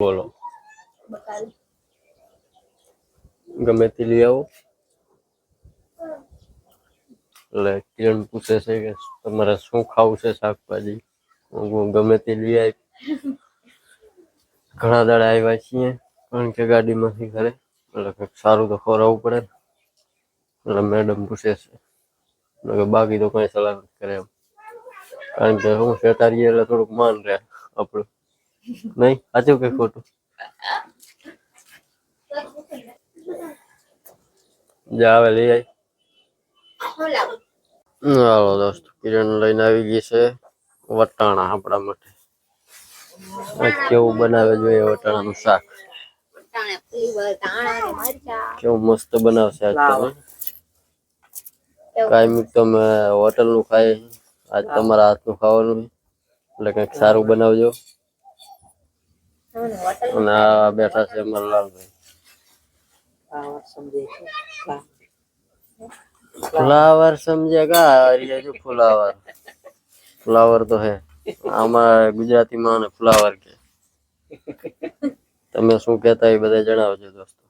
બોલો. ગમે તે લઈ આવો. એટલે કિરણ પૂછે છે કે તમારે શું ખાવું છે શાકભાજી? હું ગમે તે લઈ આવી ઘણા દાડા આવ્યા છીએ કારણ કે ગાડીમાંથી ઘરે. એટલે કંઈક સારું તો ખોરાવવું પડે. ને. એટલે મેડમ પૂછે છે. એટલે બાકી તો કઈ સલાહ નથી કરે એમ. કારણ કે હું શેતારીએ એટલે થોડુંક માન રહે આપણું. નહીં સાચું કે ખોટું. જાવે લઈ આવી હાલો દોસ્ત, કિરણ લઈને આવી ગઈ છે વટાણા આપણા માટે. કેવું બનાવે જોઈએ વટાણાનું શાક? ને કેવું મસ્ત બનાવશે આજ તમે કાંઈ તો અમે હોટલનું ખાઈ આજ તમારા હાથનું ખાવાનું એટલે કંઈક સારું બનાવજો. અને આ બેઠા છે અમારા લાલભાઈ ફ્લાવર સમજે કા અરે જો ફ્લાવર ફ્લાવર તો હે આમાં ગુજરાતીમાં આને ફ્લાવર કે તમે શું કહેતા એ બધા જણાવજો દોસ્તો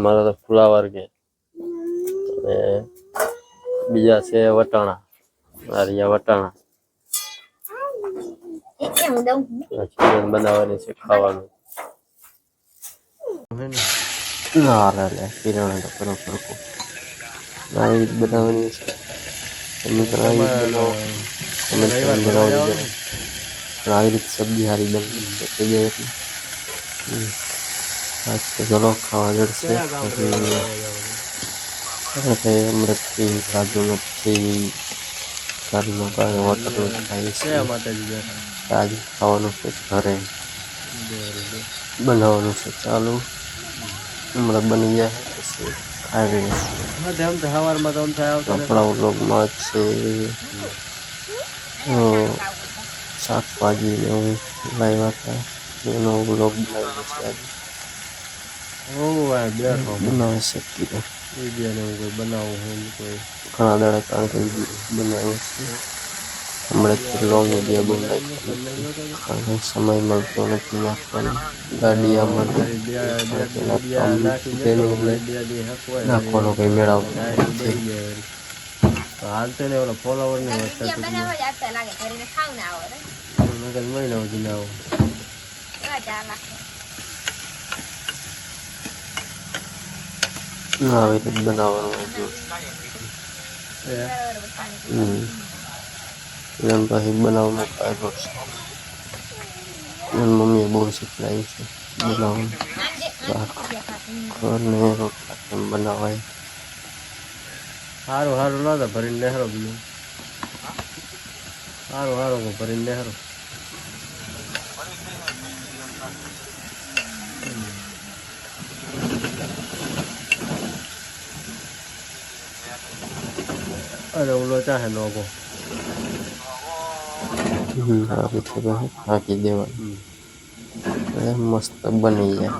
મારે તો ફ્લાવર કે અને બીજા છે વટાણા આ રહ્યા વટાણા એ હું દઉં આ ચિકન બનાવવાની છે ખાવાનું. ના લે લે કિરણ તો કરો સરખું આવી રીત બનાવવાની છે. તમે રીત બનાવો. તમે તો બનાવો આવી રીત સબ્જી સારી બની થઈ જાય એટલે. આજ તો ચલો ખાવા જડશે. પછી અમૃતથી કાજુ નથી ઘરનું કાંઈ હોટલ ખાઈ છે આજે ખાવાનું છે ઘરે બનાવવાનું છે ચાલુ. હમણાં બની જાય પછી ખાઈ આપણા વ્લોગમાં છે. શાકભાજી ને એવું લાવ્યા હતા. એનો વ્લોગ બનાવ્યો છે આજે. બનાવી શકીએ. ઘણા દાડા કારણ કે બનાવ્યો છે હમણાં લોંગ વીડિયો બનાવી કારણ સમય મળતો નથી નાખવાનો ગાડી આમાં નાખવાનો કઈ મેળવતો નથી. હાલ તો ને ઓલા ફોલોવર ને મગજ મહિના સુધી ના. આવો. ના આવી રીતે બનાવવાનું હતું હમ. એમ પછી બનાવવાનું કાઢો છે એની મમ્મીએ બહુ શીખડાયું છે બનાવવાનું આંજે શાક આંજે ઘરને રોટલા કેમ બનાવાય સારું સારું ના તો ભરીને નેહરો બીજું સારું સારું કહું ભરીને નેહરો અરે ઓલો ચાહે નોકો હમ આવી રીતે પછી નાખી દેવાનું એટલે મસ્ત બની જાય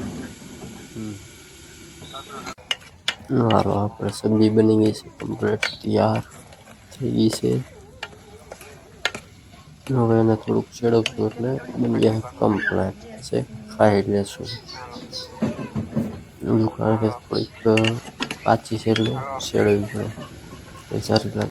હમ હાલો આપણે સબ્જી બની ગઈ છે કમ્પ્લીટ તૈયાર થઈ ગઈ છે હવે એને થોડુંક ચડવશું એટલે બની જાય કમ્પ્લીટ છે ખાઈ લેશું એવું કારણ કે થોડીક કાચી છે એટલે શેડવી પડે એ સારી લાગે